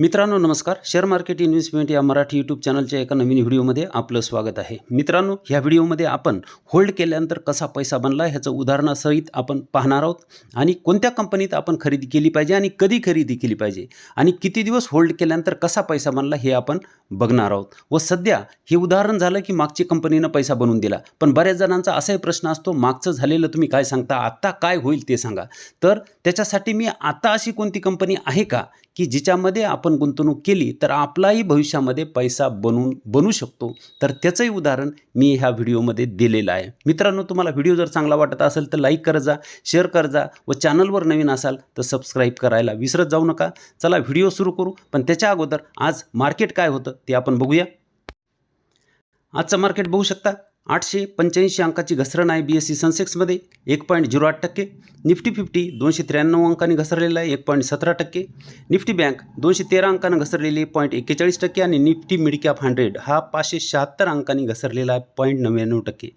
मित्रांनो नमस्कार. Share market investment या मराठी यूट्यूब चॅनलच्या एका नवीन व्हिडिओमध्ये आपलं स्वागत आहे. मित्रांनो ह्या व्हिडिओमध्ये आपण होल्ड केल्यानंतर कसा पैसा बनला ह्याचं उदाहरणासहित आपण पाहणार आहोत आणि कोणत्या कंपनीत आपण खरेदी केली पाहिजे आणि कधी खरेदी केली पाहिजे आणि किती दिवस होल्ड केल्यानंतर कसा पैसा बनला हे आपण बघणार आहोत. व सध्या हे उदाहरण झालं की मागची कंपनीनं पैसा बनवून दिला. पण बऱ्याच जणांचा असाही प्रश्न असतो मागचं झालेलं तुम्ही काय सांगता आत्ता काय होईल ते सांगा. तर त्याच्यासाठी मी आता अशी कोणती कंपनी आहे का की जिच्यामध्ये आपण गुंतवणूक केली तर आपलाही भविष्यामध्ये पैसा बनून बनू शकतो. तर त्याचंही उदाहरण मी ह्या व्हिडिओमध्ये दिलेलं आहे. मित्रांनो तुम्हाला व्हिडिओ जर चांगला वाटत असेल तर लाईक कर जा शेअर कर जा व चॅनलवर नवीन असाल तर सबस्क्राईब करायला विसरत जाऊ नका. चला व्हिडिओ सुरू करू. पण त्याच्या अगोदर आज मार्केट काय होतं ते आपण बघूया. आजचं मार्केट बघू शकता. आठशे पंच्याऐंशी अंकाची घसरण आहे बी एस सी सेन्सेक्समध्ये एक पॉईंट झिरो आठ टक्के. निफ्टी फिफ्टी दोनशे त्र्याण्णव अंकांनी घसरलेला आहे. एक पॉईंट सतरा टक्के. निफ्टी बँक दोनशे तेरा अंकानं घसरलेली पॉईंट एक्केचाळीस टक्के आणि निफ्टी मिडकॅप हंड्रेड हा पाचशे शहात्तर अंकांनी घसरलेला आहे. पॉईंट नव्याण्णव टक्के.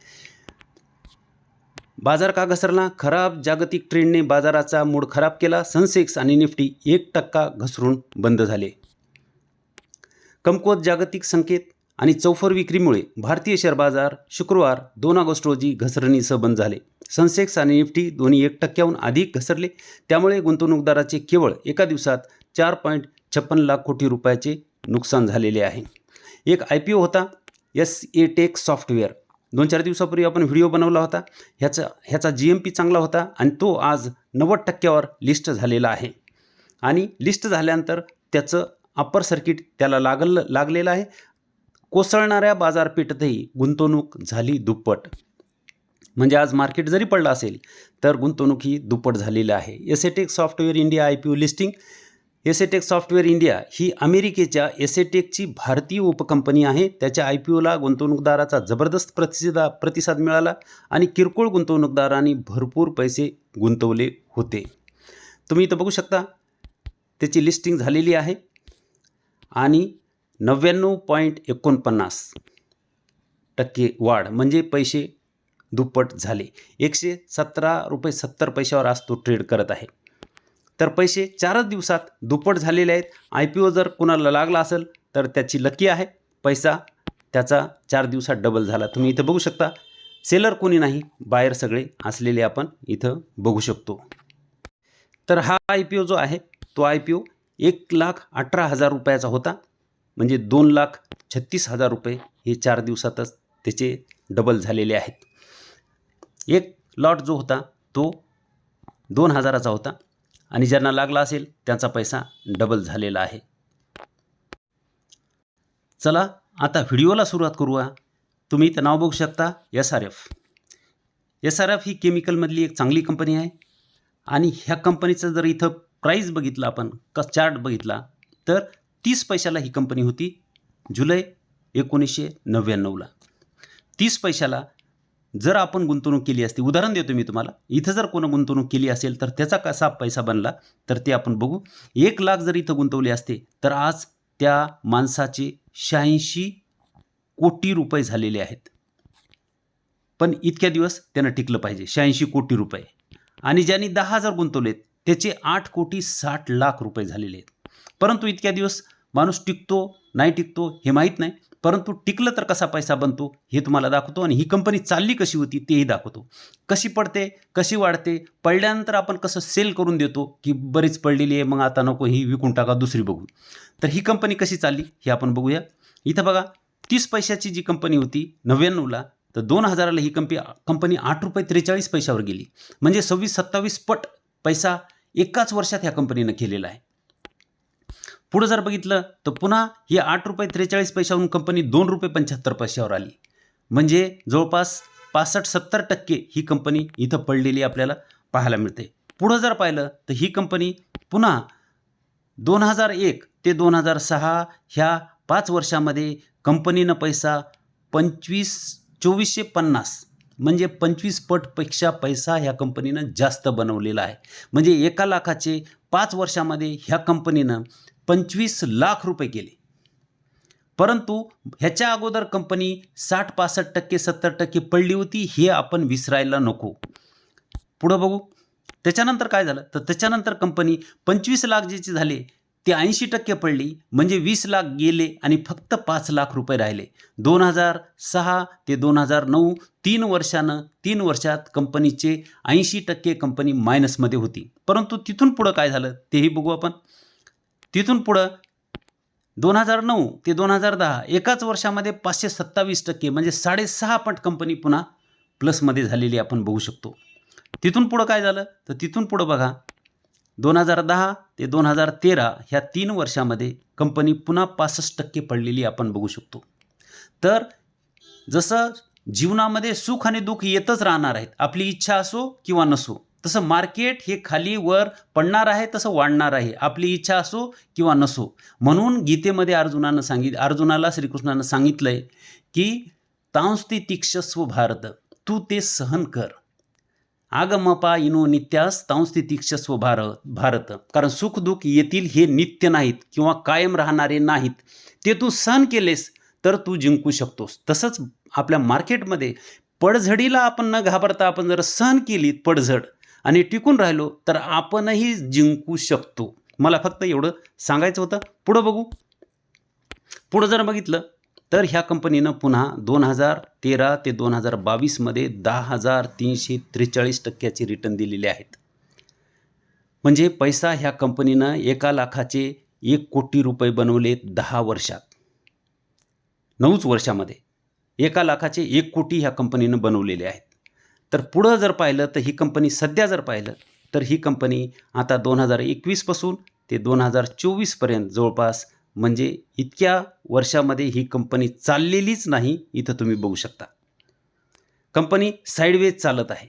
बाजार का घसरला? खराब जागतिक ट्रेंडने बाजाराचा मूड खराब केला. सनसेक्स आणि निफ्टी एक टक्का घसरून बंद झाले. कमकुवत जागतिक संकेत. आणि चौफर विक्रीमुळे भारतीय शेअर बाजार शुक्रवार दोन ऑगस्ट रोजी घसरणीसह बंद झाले. सनसेक्स आणि निफ्टी दोन्ही एक टक्क्याहून अधिक घसरले. त्यामुळे गुंतवणूकदाराचे केवळ एका दिवसात चार पॉईंट छप्पन लाख कोटी रुपयाचे नुकसान झालेले आहे. एक आय पी ओ होता एस ए टेक सॉफ्टवेअर. दोन चार दिवसापूर्वी आपण व्हिडिओ बनवला होता. ह्याचा ह्याचा जी एम पी चांगला होता आणि तो आज नव्वद टक्क्यावर लिस्ट झालेला आहे. आणि लिस्ट झाल्यानंतर त्याचं अप्पर सर्किट त्याला लागल लागलेलं आहे. कोसळणाऱ्या बाजारपेठेतही गुंतवणूक झाली दुप्पट. म्हणजे आज मार्केट जरी पडलं असेल तर गुंतवणूक ही दुप्पट झालेली आहे. Asetek software India I P O listing Asetek software India ही अमेरिकेच्या एसेटेकची भारतीय उपकंपनी आहे. त्याच्या आय पी ओला गुंतवणूकदाराचा जबरदस्त प्रतिसादा प्रतिसाद मिळाला आणि किरकोळ गुंतवणूकदारांनी भरपूर पैसे गुंतवले होते. तुम्ही इथं बघू शकता त्याची लिस्टिंग झालेली आहे. आणि नव्याण्णव पॉईंट एकोणपन्नास टक्के वाढ म्हणजे पैसे दुप्पट झाले. एकशे सतरा रुपये सत्तर पैशावर आज तो ट्रेड करत आहे. तर पैसे चारच दिवसात दुप्पट झालेले आहेत. आय पी ओ जर कोणाला लागला असेल तर त्याची लकी आहे. पैसा त्याचा चार दिवसात डबल झाला. तुम्ही इथं बघू शकता. सेलर कोणी नाही बाहेर सगळे असलेले आपण इथं बघू शकतो. तर हा आय पी ओ जो आहे तो आय पी ओ एक लाख अठरा हजार रुपयाचा होता. म्हणजे दोन लाख छत्तीस हजार रुपये हे चार दिवसातच त्याचे डबल झालेले आहेत. एक लॉट जो होता तो दोन हजाराचा होता आणि ज्यांना लागला असेल त्यांचा पैसा डबल झालेला आहे. चला आता व्हिडिओला सुरुवात करूया. तुम्ही इथं नाव बघू शकता S R F S R F ही केमिकलमधली एक चांगली कंपनी आहे. आणि ह्या कंपनीचं जर इथं प्राईस बघितलं आपण क चार्ट बघितला तर तीस पैशाला ही कंपनी होती जुलै एकोणीसशे नव्याण्णवला. तीस पैशाला जर आपण गुंतवणूक केली असती उदाहरण देतो मी तुम्हाला इथं जर कोणं गुंतवणूक केली असेल तर त्याचा कसा पैसा बनला तर ते आपण बघू. एक लाख जर इथं गुंतवले असते तर आज त्या माणसाचे शहाऐंशी कोटी रुपये झालेले आहेत. पण इतक्या दिवस त्यानं टिकलं पाहिजे शहाऐंशी कोटी रुपये. आणि ज्यांनी दहा हजार गुंतवलेत त्याचे आठ कोटी साठ लाख रुपये झालेले आहेत. परंतु इतक्या दिवस माणूस टिकतो नाही टिकतो हे माहीत नाही. परंतु टिकलं तर कसा पैसा बनतो हे तुम्हाला दाखवतो आणि ही कंपनी चालली कशी होती तेही दाखवतो. कशी पडते कशी वाढते पडल्यानंतर आपण कसं सेल करून देतो की बरीच पडलेली आहे मग आता नको ही विकून टाका दुसरी बघू. तर ही कंपनी कशी चालली हे आपण बघूया. इथं बघा तीस पैशाची जी कंपनी होती नव्याण्णवला तर दोन हजाराला ही कंपनी कंपनी आठ रुपये त्रेचाळीस पैशावर गेली. म्हणजे सव्वीस सत्तावीस पट पैसा एकाच वर्षात ह्या कंपनीनं केलेला आहे. पुढं जर बघितलं तर पुन्हा ही आठ रुपये त्रेचाळीस पैशावरून कंपनी दोन रुपये पंच्याहत्तर पैशावर आली. म्हणजे जवळपास पासष्ट सत्तर टक्के ही कंपनी इथं पडलेली आपल्याला पाहायला मिळते. पुढं जर पाहिलं तर ही कंपनी पुन्हा दोन हजार एक ते दोन हजार सहा ह्या पाच वर्षामध्ये कंपनीनं पैसा पंचवीस चोवीसशे पन्नास म्हणजे पंचवीस पटपेक्षा पैसा ह्या कंपनीनं जास्त बनवलेला आहे. म्हणजे एका लाखाचे पाच वर्षामध्ये ह्या कंपनीनं पंचवीस लाख रुपये गेले. परंतु ह्याच्या अगोदर कंपनी साठ पासष्ट टक्के सत्तर टक्के पडली होती हे आपण विसरायला नको. पुढं बघू. त्याच्यानंतर काय झालं? तर त्याच्यानंतर कंपनी पंचवीस लाख जे झाले ते ऐंशी टक्के पडली म्हणजे वीस लाख गेले आणि फक्त पाच लाख रुपये राहिले. दोन हजार सहा ते दोन हजार नऊ तीन वर्षानं तीन वर्षात कंपनीचे ऐंशी टक्के कंपनी मायनसमध्ये होती. परंतु तिथून पुढं काय झालं? तेही बघू आपण. तिथून पुढं दोन हजार नऊ ते दोन हजार दहा एकाच वर्षामध्ये पाचशे सत्तावीस टक्के म्हणजे साडेसहा पट कंपनी पुन्हा प्लसमध्ये झालेली आपण बघू शकतो. तिथून पुढं काय झालं? तर तिथून पुढं बघा दोन हजार दहा ते दोन हजार तेरा ह्या तीन वर्षामध्ये कंपनी पुन्हा पासष्ट टक्के पडलेली आपण बघू शकतो. तर जसं जीवनामध्ये सुख आणि दुःख येतच राहणार आहेत आपली इच्छा असो किंवा नसो तसं मार्केट हे खाली वर पडणार आहे तसं वाढणार आहे. आपली इच्छा असो किंवा नसो. म्हणून गीतेमध्ये अर्जुनानं सांगित अर्जुनाला श्रीकृष्णानं सांगितलंय की तांस्ती तीक्षस्व भारत तू ते सहन कर. आगमपा इनो नित्यास तांस्ती तीक्षस्व भारत भारत. कारण सुखदुःख येतील हे नित्य नाहीत किंवा कायम राहणारे नाहीत. ते तू सहन केलेस तर तू जिंकू शकतोस. तसंच आपल्या मार्केटमध्ये पडझडीला आपण न घाबरता आपण जर सहन केली पडझड आणि टिकून राहिलो तर आपणही जिंकू शकतो. मला फक्त एवढं सांगायचं होतं. पुढं बघू. पुढं जर बघितलं तर ह्या कंपनीनं पुन्हा दोन हजार तेरा ते दोन हजार बावीसमध्ये दहा हजार तीनशे त्रेचाळीस टक्क्याचे रिटर्न दिलेले आहेत. म्हणजे पैसा ह्या कंपनीनं एका लाखाचे एक कोटी रुपये बनवले दहा वर्षात. नऊच वर्षामध्ये एका लाखाचे एक कोटी ह्या कंपनीनं बनवलेले आहेत. तर पुढं जर पाहिलं तर ही कंपनी सध्या जर पाहिलं तर ही कंपनी आता दोन हजार एकवीसपासून ते दोन हजार चोवीसपर्यंत जवळपास म्हणजे इतक्या वर्षामध्ये ही कंपनी चाललेलीच नाही इथं तुम्ही बघू शकता. कंपनी साईडवेज चालत आहे.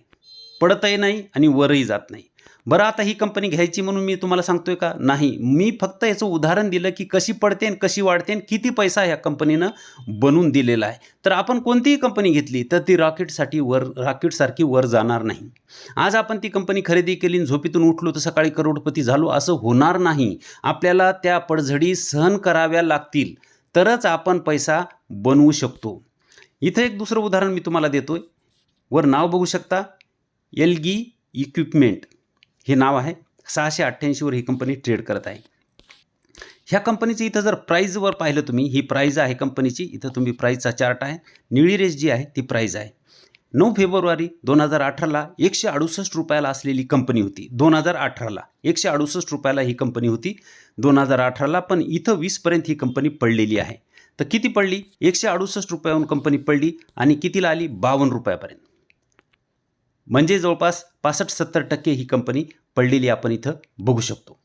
पडतही नाही आणि वरही जात नाही. बरं आता ही कंपनी घ्यायची म्हणून मी तुम्हाला सांगतोय का? नाही. मी फक्त याचं उदाहरण दिलं की कशी पडते आणि कशी वाढते आणि किती पैसा ह्या कंपनीनं बनवून दिलेला आहे. तर आपण कोणतीही कंपनी घेतली तर ती रॉकेटसाठी वर रॉकेटसारखी वर जाणार नाही. आज आपण ती कंपनी खरेदी केली आणि झोपेतून उठलो तर सकाळी करोडपती झालो असं होणार नाही. आपल्याला त्या पडझडी सहन कराव्या लागतील. तरच आपण पैसा बनवू शकतो. इथं एक दुसरं उदाहरण मी तुम्हाला देतोय. वर नाव बघू शकता. एलगी इक्विपमेंट. हे नाव आहे. सहाशे अठ्ठ्याऐंशीवर ही कंपनी ट्रेड करत आहे. ह्या कंपनीची इथं जर प्राईजवर पाहिलं तुम्ही ही प्राईज आहे कंपनीची इथं तुम्ही प्राईजचा चार्ट आहे. निळी रेस जी आहे ती प्राईज आहे. नऊ फेब्रुवारी दोन हजार अठराला एकशे अडुसष्ट रुपयाला असलेली कंपनी होती. दोन हजार अठराला एकशे अडुसष्ट रुपयाला ही कंपनी होती. दोन हजार अठराला पण इथं वीसपर्यंत ही कंपनी पडलेली आहे. तर किती पडली? एकशे अडुसष्ट रुपयाहून कंपनी पडली आणि कितीला आली? बावन्न रुपयापर्यंत. म्हणजे जवळपास पासष्ट सत्तर टक्के ही कंपनी पडलेली आपण इथं बघू शकतो.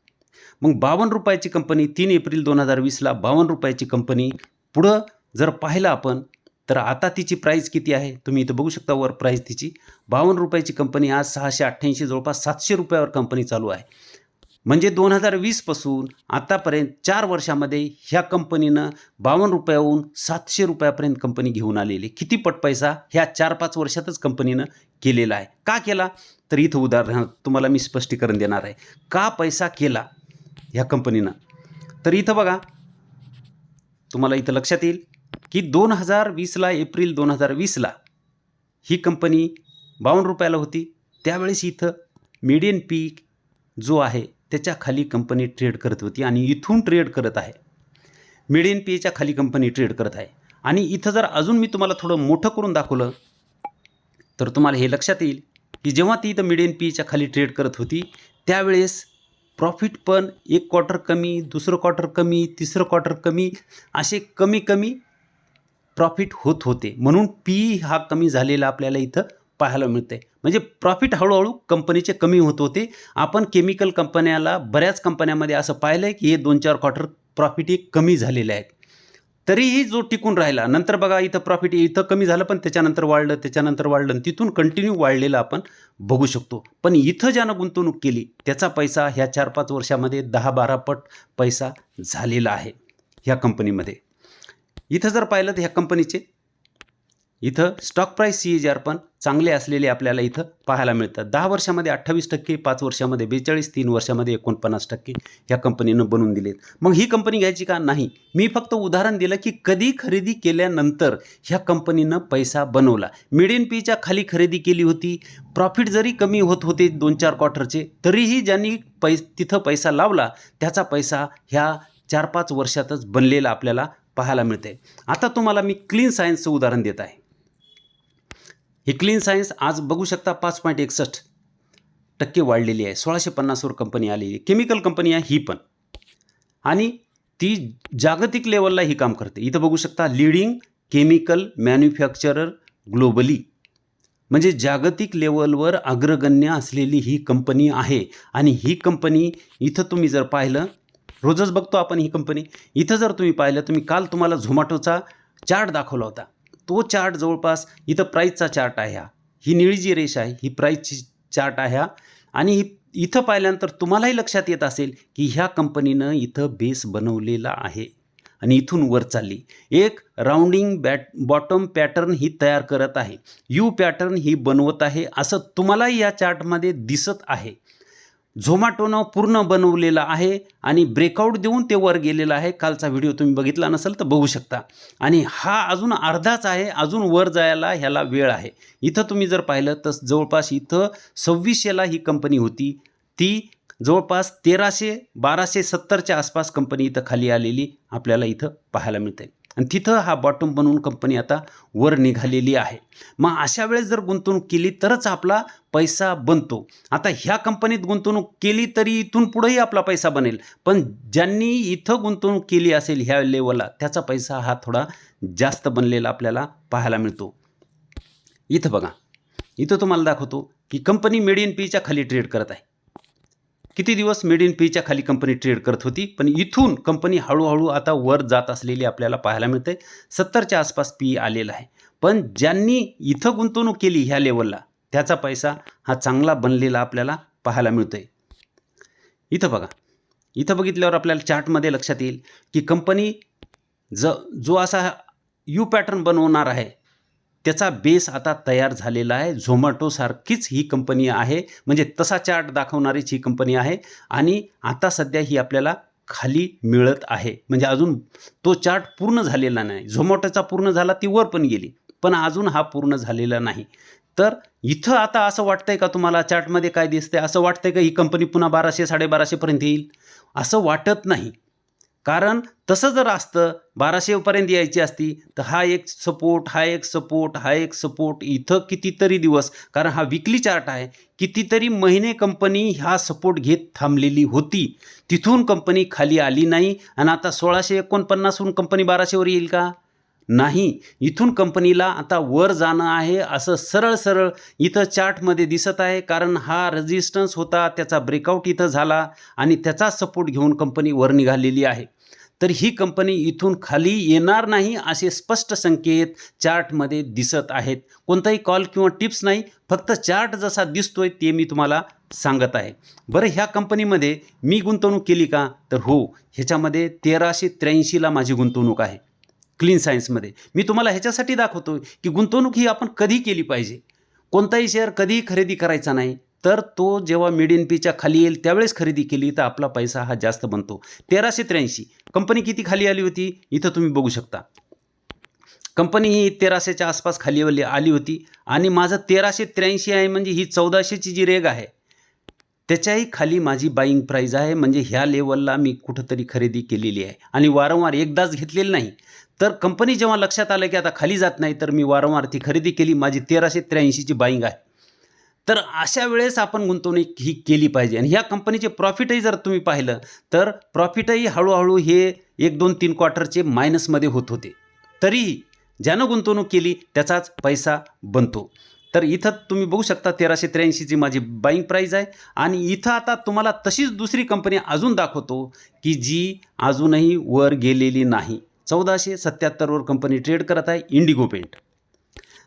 मग बावन्न रुपयाची कंपनी तीन एप्रिल दोन हजार वीसला बावन्न रुपयाची कंपनी पुढं जर पाहिलं आपण तर आता तिची प्राईस किती आहे? तुम्ही इथं बघू शकता वर प्राईस तिची. बावन्न रुपयाची कंपनी आज सहाशे अठ्ठ्याऐंशी जवळपास सातशे रुपयावर कंपनी चालू आहे. म्हणजे दोन हजार वीसपासून आतापर्यंत चार वर्षामध्ये ह्या कंपनीनं बावन्न रुपयाहून सातशे रुपयापर्यंत कंपनी घेऊन आलेली. किती पट पैसा? ह्या चार पाच वर्षातच कंपनीनं केलेला आहे. का केला? तर इथं उदाहरण तुम्हाला मी स्पष्टीकरण देणार आहे. का पैसा केला ह्या कंपनीनं? तर इथं बघा तुम्हाला इथं लक्षात येईल की दोन हजार वीसला एप्रिल दोन हजार वीसला ही कंपनी बावन्न रुपयाला होती. त्यावेळेस इथं मीडियन पीक जो आहे त्याच्याखाली कंपनी ट्रेड करत होती आणि इथून ट्रेड करत आहे. मिडियन पीच्या खाली कंपनी ट्रेड करत आहे. आणि इथं जर अजून मी तुम्हाला थोडं मोठं करून दाखवलं तर तुम्हाला हे लक्षात येईल की जेव्हा ती इथं मिडियन पीच्या खाली ट्रेड करत होती त्यावेळेस प्रॉफिट पण एक क्वार्टर कमी दुसरं क्वार्टर कमी तिसरं क्वार्टर कमी असे कमी कमी प्रॉफिट होत होते. म्हणून पी हा कमी झालेला आपल्याला इथं पाहायला मिळते म्हणजे प्रॉफिट हळूहळू कंपनीचे कमी होत होते. आपण केमिकल कंपन्याला बऱ्याच कंपन्यामध्ये असं पाहिलं आहे की हे दोन चार क्वार्टर प्रॉफिट हे कमी झालेले आहेत. तरीही जो टिकून राहिला नंतर बघा इथं प्रॉफिट इथं कमी झालं पण त्याच्यानंतर वाढलं त्याच्यानंतर वाढलं आणि तिथून कंटिन्यू वाढलेलं आपण बघू शकतो. पण इथं ज्यानं गुंतवणूक केली त्याचा पैसा ह्या चार पाच वर्षामध्ये दहा बारा पट पैसा झालेला आहे ह्या कंपनीमध्ये इथं जर पाहिलं तर ह्या कंपनीचे इथं stock price C H R पण चांगले असलेले आपल्याला इथं पाहायला मिळतात. दहा वर्षामध्ये अठ्ठावीस टक्के पाच वर्षामध्ये बेचाळीस तीन वर्षामध्ये एकोणपन्नास टक्के ह्या कंपनीनं बनवून दिलेत. मग ही कंपनी घ्यायची का? नाही. मी फक्त उदाहरण दिलं की कधी खरेदी केल्यानंतर ह्या कंपनीनं पैसा बनवला. मिड पीच्या खाली खरेदी केली होती. प्रॉफिट जरी कमी होत होते दोन चार क्वार्टरचे तरीही ज्यांनी पै तिथं पैसा लावला त्याचा पैसा ह्या चार पाच वर्षातच बनलेला आपल्याला पाहायला मिळते आता तुम्हाला मी क्लीन सायन्सचं उदाहरण देत आहे. ही क्लीन सायन्स आज बघू शकता पाच पॉईंट एकसष्ट टक्के वाढलेली आहे. सोळाशे पन्नासवर कंपनी आलेली आहे. केमिकल कंपनी आहे ही पण. आणि ती जागतिक लेवलला ही काम करते. इथं बघू शकता लिडिंग केमिकल मॅन्युफॅक्चरर ग्लोबली म्हणजे जागतिक लेवलवर अग्रगण्य असलेली ही कंपनी आहे. आणि ही कंपनी इथं तुम्ही जर पाहिलं रोजच बघतो आपण ही कंपनी इथं जर तुम्ही पाहिलं तुम्ही काल तुम्हाला झोमॅटोचा चार्ट दाखवला होता. तो चार्ट जवळपास इथं प्राईजचा चार्ट आहे हा. ही निळी जी रेष आहे ही प्राईजची चार्ट आहे हा. आणि ही इथं पाहिल्यानंतर तुम्हालाही लक्षात येत असेल की ह्या कंपनीनं इथं बेस बनवलेला आहे. आणि इथून वर चालली. एक राऊंडिंग बॅट बॉटम पॅटर्न ही तयार करत आहे. यू पॅटर्न ही बनवत आहे असं तुम्हालाही या चार्टमध्ये दिसत आहे. झोमॅटोनं पूर्ण बनवलेलं आहे आणि ब्रेकआउट देऊन ते वर गेलेलं आहे. कालचा व्हिडिओ तुम्ही बघितला नसेल तर बघू शकता. आणि हा अजून अर्धाच आहे अजून वर जायला ह्याला वेळ आहे. इथं तुम्ही जर पाहिलं तर जवळपास इथं सव्वीसशेला ही कंपनी होती. ती जवळपास तेराशे बाराशे सत्तरच्या आसपास कंपनी इथं खाली आलेली आपल्याला इथं पाहायला मिळते. आणि तिथं हा बॉटम बनवून कंपनी आता वर निघालेली आहे. मग अशा वेळेस जर गुंतवणूक केली तरच आपला पैसा बनतो. आता ह्या कंपनीत गुंतवणूक केली तरी इथून पुढेही आपला पैसा बनेल. पण ज्यांनी इथं गुंतवणूक केली असेल ह्या लेवलला त्याचा पैसा हा थोडा जास्त बनलेला आपल्याला पाहायला मिळतो. इथं बघा. इथं तुम्हाला दाखवतो की कंपनी मेड इन पीच्या खाली ट्रेड करत आहे. किती दिवस मेड इन पीच्या खाली कंपनी ट्रेड करत होती? पण इथून कंपनी हळूहळू आता वर जात असलेली आपल्याला पाहायला मिळते सत्तरच्या आसपास पी आलेला आहे. पण ज्यांनी इथं गुंतवणूक केली ह्या लेवलला त्याचा पैसा हा चांगला बनलेला आपल्याला पाहायला मिळतोय. इथं बघा. इथं बघितल्यावर आपल्याला चार्टमध्ये लक्षात येईल की कंपनी ज जो असा यू पॅटर्न बनवणार आहे त्याचा बेस आता तयार झालेला आहे. झोमॅटोसारखीच ही कंपनी आहे. म्हणजे तसा चार्ट दाखवणारीच ही कंपनी आहे. आणि आता सध्या ही आपल्याला खाली मिळत आहे. म्हणजे अजून तो चार्ट पूर्ण झालेला नाही. झोमॅटोचा पूर्ण झाला ती वर पण गेली. पण अजून हा पूर्ण झालेला नाही. तर इथं आता असं वाटतंय का तुम्हाला? चार्टमध्ये काय दिसतंय? असं वाटतंय का ही कंपनी पुन्हा बाराशे साडेबाराशेपर्यंत येईल? असं वाटत नाही. कारण तसं जर असतं बाराशेपर्यंत यायची असती तर हा एक सपोर्ट हा एक सपोर्ट हा एक सपोर्ट इथं कितीतरी दिवस कारण हा विकली चार्ट आहे कितीतरी महिने कंपनी हा सपोर्ट घेत थांबलेली होती. तिथून कंपनी खाली आली नाही आणि आता सोळाशे एकोणपन्नासहून कंपनी बाराशेवर येईल का? नाही. इथून कंपनीला आता वर जाणं आहे असं सरळ सरळ इथं चार्टमध्ये दिसत आहे. कारण हा रेजिस्टन्स होता त्याचा ब्रेकआउट इथं झाला आणि त्याचा सपोर्ट घेऊन कंपनी वर निघालेली आहे. तर ही कंपनी इथून खाली येणार नाही असे स्पष्ट संकेत चार्टमध्ये दिसत आहेत. कोणताही कॉल किंवा टिप्स नाही. फक्त चार्ट जसा दिसतोय ते मी तुम्हाला सांगत आहे. बरं ह्या कंपनीमध्ये मी गुंतवणूक केली का? तर हो ह्याच्यामध्ये तेराशे त्र्याऐंशीला माझी गुंतवणूक आहे. क्लीन सायन्समध्ये. मी तुम्हाला ह्याच्यासाठी दाखवतो की गुंतवणूक ही आपण कधी केली पाहिजे. कोणताही शेअर कधीही खरेदी करायचा नाही. तर तो जेव्हा मिड इन पीच्या खाली येईल त्यावेळेस खरेदी केली तर आपला पैसा हा जास्त बनतो. तेराशे त्र्याऐंशी. कंपनी किती खाली आली होती? इथं तुम्ही बघू शकता. कंपनी ही तेराशेच्या आसपास खाली आली आली होती. आणि माझं तेराशे त्र्याऐंशी आहे म्हणजे ही चौदाशेची जी रेग आहे त्याच्याही खाली माझी बाईंग प्राईज आहे. म्हणजे ह्या लेवलला मी कुठंतरी खरेदी केलेली आहे. आणि वारंवार एकदाच घेतलेली नाही. तर कंपनी जेव्हा लक्षात आलं की आता खाली जात नाही तर मी वारंवार ती खरेदी केली. माझी तेराशे त्र्याऐंशीची बाईंग आहे. तर अशा वेळेस आपण गुंतवणूक ही केली पाहिजे. आणि ह्या कंपनीचे प्रॉफिटही जर तुम्ही पाहिलं तर प्रॉफिटही हळूहळू हे एक दोन तीन क्वार्टरचे मायनसमध्ये होत होते. तरीही ज्यानं गुंतवणूक केली त्याचाच पैसा बनतो. तर इथं तुम्ही बघू शकता तेराशे त्र्याऐंशीची माझी बाईंग प्राईज आहे. आणि इथं आता तुम्हाला तशीच दुसरी कंपनी अजून दाखवतो की जी अजूनही वर गेलेली नाही. चौदाशे सत्याहत्तरवर कंपनी ट्रेड करत आहे इंडिगो पेंट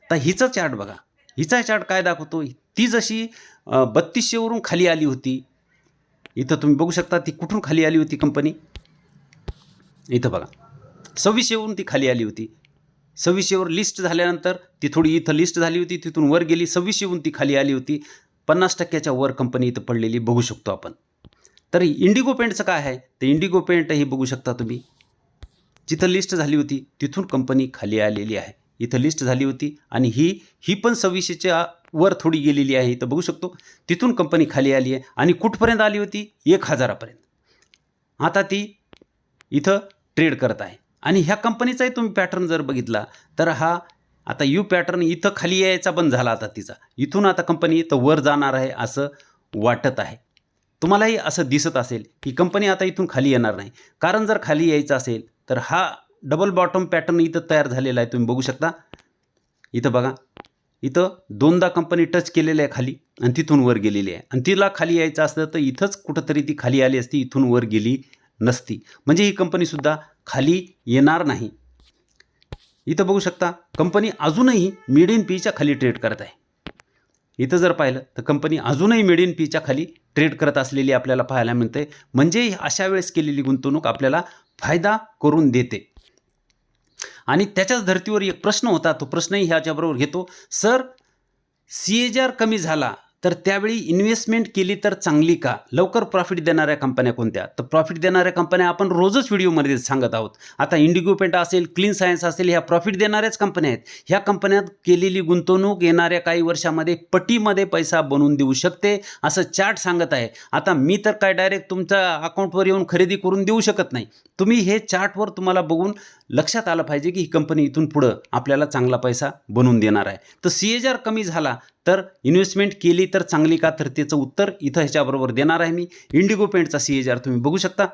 तर हिचा चार्ट बघा. हिचा चार्ट काय दाखवतो? ती जशी बत्तीसशेवरून खाली आली होती. इथं तुम्ही बघू शकता ती कुठून खाली आली होती कंपनी इथं बघा. सव्वीसशेवरून ती खाली आली होती. सव्वीसशेवर लिस्ट झाल्यानंतर ती थोडी इथं लिस्ट झाली होती तिथून वर गेली. सव्वीसशेहून ती खाली आली होती. पन्नास टक्क्याच्या वर कंपनी इथं पडलेली बघू शकतो आपण. तर इंडिगो पेंटचं काय आहे? तर इंडिगो पेंट हे बघू शकता तुम्ही. जिथं लिस्ट झाली होती तिथून कंपनी खाली आलेली आहे. इथं लिस्ट झाली होती आणि ही ही पण सव्वीसशेच्या वर थोडी गेलेली आहे. इथं बघू शकतो तिथून कंपनी खाली आली आहे आणि कुठपर्यंत आली होती? एक हजारापर्यंत. आता ती इथं ट्रेड करत आहे. आणि ह्या कंपनीचाही तुम्ही पॅटर्न जर बघितला तर हा आता यू पॅटर्न इथं खाली यायचा बंद झाला आता तिचा. इथून आता कंपनी इथं वर जाणार आहे असं वाटत आहे. तुम्हालाही असं दिसत असेल की कंपनी आता इथून खाली येणार नाही. कारण जर खाली यायचं असेल तर हा डबल बॉटम पॅटर्न इथं तयार झालेला आहे तुम्ही बघू शकता. इथं बघा. इथं दोनदा कंपनी टच केलेली आहे खाली आणि तिथून वर गेलेली आहे. आणि तिला खाली यायचं असतं तर इथंच कुठंतरी ती खाली आली असती इथून वर गेली नसती. म्हणजे ही कंपनीसुद्धा खाली येणार नाही. इथं बघू शकता कंपनी अजूनही मिड इन पीच्या खाली ट्रेड करत आहे. इथं जर पाहिलं तर कंपनी अजूनही मिड इन पीच्या खाली ट्रेड करत असलेली आपल्याला पाहायला मिळते म्हणजे अशा वेळेस केलेली गुंतवणूक आपल्याला फायदा करून देते. आणि त्याच्याच धर्तीवर एक प्रश्न होता तो प्रश्नही ह्याच्याबरोबर घेतो. सर सी एच आर कमी झाला तर त्यावेळी इन्व्हेस्टमेंट केली तर चांगली का? लवकर प्रॉफिट देणाऱ्या कंपन्या कोणत्या? तर प्रॉफिट देणाऱ्या कंपन्या आपण रोजच व्हिडिओमध्ये सांगत आहोत. आता इंडिगो पेंट असेल क्लीन सायन्स असेल ह्या प्रॉफिट देणाऱ्याच कंपन्या आहेत. ह्या कंपन्यात केलेली गुंतवणूक येणाऱ्या काही वर्षामध्ये पटीमध्ये पैसा बनवून देऊ शकते असं चार्ट सांगत आहे. आता मी तर काय डायरेक्ट तुमच्या अकाउंटवर येऊन खरेदी करून देऊ शकत नाही. तुम्ही हे चार्टवर तुम्हाला बघून लक्षात आलं पाहिजे की ही कंपनी इथून पुढं आपल्याला चांगला पैसा बनवून देणार आहे. तर सी एच आर कमी झाला तर इन्व्हेस्टमेंट केली तर चांगली का तर त्याचं उत्तर इथं ह्याच्याबरोबर देणार आहे मी. इंडिगो पेंटचा सी एच आर तुम्ही बघू शकता.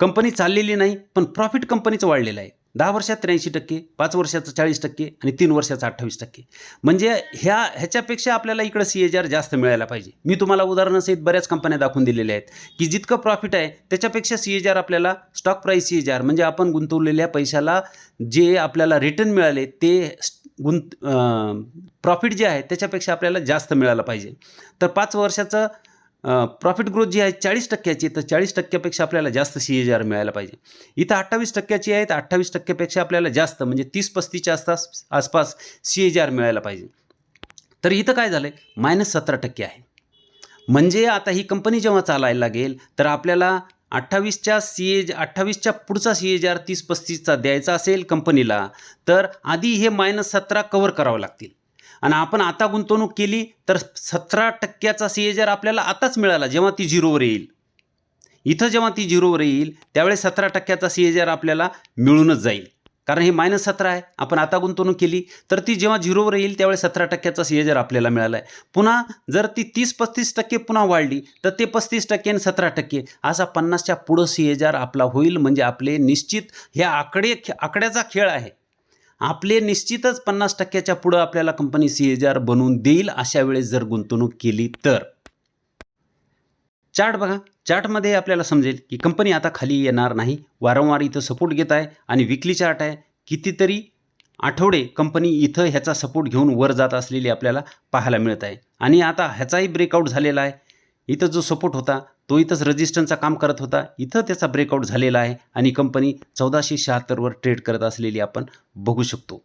कंपनी चाललेली नाही पण प्रॉफिट कंपनीचं वाढलेलं आहे. दहा वर्षात त्र्याऐंशी टक्के पाच वर्षाचं चाळीस टक्के आणि तीन वर्षाचं अठ्ठावीस टक्के. म्हणजे ह्या ह्याच्यापेक्षा आपल्याला इकडं सी एच आर जास्त मिळायला पाहिजे. मी तुम्हाला उदाहरणासहित बऱ्याच कंपन्या दाखवून दिलेल्या आहेत की जितकं प्रॉफिट आहे त्याच्यापेक्षा सी एच आर आपल्याला stock price C H R म्हणजे आपण गुंतवलेल्या पैशाला जे आपल्याला रिटर्न मिळाले ते गुंत प्रॉफिट जे आहे त्याच्यापेक्षा आपल्याला जास्त मिळालं पाहिजे. तर पाच वर्षाचं प्रॉफिट ग्रोथ जी आहे चाळीस टक्क्याची तर चाळीस टक्क्यापेक्षा आपल्याला जास्त सी एच आर मिळायला पाहिजे. इथं अठ्ठावीस टक्क्याची आहे तर अठ्ठावीस टक्क्यापेक्षा आपल्याला जास्त म्हणजे तीस पस्तीसच्या आसपास आसपास सी एच आर मिळायला पाहिजे. तर इथं काय झालं आहे मायनस सतरा टक्के आहे. म्हणजे आता ही कंपनी जेव्हा चालायला लागेल तर आपल्याला अठ्ठावीसच्या सी एज अठ्ठावीसच्या पुढचा सी एच आर तीस पस्तीसचा द्यायचा असेल कंपनीला तर आधी हे मायनस सतरा कवर करावं लागतील. आणि आपण आता गुंतवणूक केली तर सतरा टक्क्याचा सी एच आर आपल्याला आताच मिळाला जेव्हा ती झिरोवर येईल. इथं जेव्हा ती झिरोवर येईल त्यावेळेस सतरा टक्क्याचा सी एच आर आपल्याला मिळूनच जाईल. कारण हे मायनस सतरा आहे. आपण आता गुंतवणूक केली तर ती जेव्हा झिरोवर येईल त्यावेळेस सतरा टक्क्याचा सी एच आपल्याला मिळाला आहे पुन्हा जर ती तीस पस्तीस टक्के पुन्हा वाढली तर ते पस्तीस टक्के आणि सतरा टक्के असा पन्नासच्या पुढं सी एच आपला होईल. म्हणजे आपले निश्चित ह्या आकडे आकड्याचा खेळ आहे. आपले निश्चितच पन्नास टक्क्याच्या पुढं आपल्याला कंपनी सी एच बनवून देईल अशा वेळेस जर गुंतवणूक केली तर. चार्ट बघा. चार्टमध्ये आपल्याला समजेल की कंपनी आता खाली येणार नाही वारंवार इथं सपोर्ट घेत आहे आणि विकली चार्ट आहे. कितीतरी आठवडे कंपनी इथं ह्याचा सपोर्ट घेऊन वर जात असलेली आपल्याला पाहायला मिळत आहे. आणि आता ह्याचाही ब्रेकआउट झालेला आहे. इथं जो सपोर्ट होता तो इथंच रजिस्टन्सचा काम करत होता. इथं त्याचा ब्रेकआउट झालेला आहे आणि कंपनी चौदाशे शहात्तरवर ट्रेड करत असलेली आपण बघू शकतो.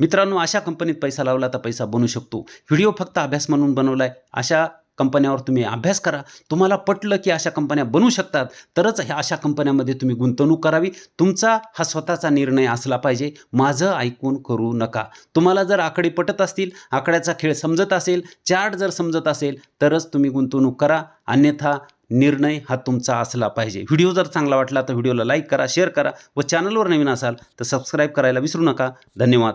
मित्रांनो अशा कंपनीत पैसा लावला तर पैसा बनू शकतो. व्हिडिओ फक्त अभ्यास म्हणून बनवला आहे अशा कंपन्यावर तुम्ही अभ्यास करा. तुम्हाला पटलं की अशा कंपन्या बनू शकतात. तरच ह्या अशा कंपन्यामध्ये तुम्ही गुंतवणूक करावी. तुमचा हा स्वतःचा निर्णय असला पाहिजे. माझं ऐकून करू नका. तुम्हाला जर आकडे पटत असतील आकड्याचा खेळ समजत असेल चार्ट जर समजत असेल तरच तुम्ही गुंतवणूक करा. अन्यथा निर्णय हा तुमचा असला पाहिजे. व्हिडिओ जर चांगला वाटला तर व्हिडिओला लाईक करा शेअर करा व चॅनलवर नवीन असाल तर सबस्क्राईब करायला विसरू नका. धन्यवाद.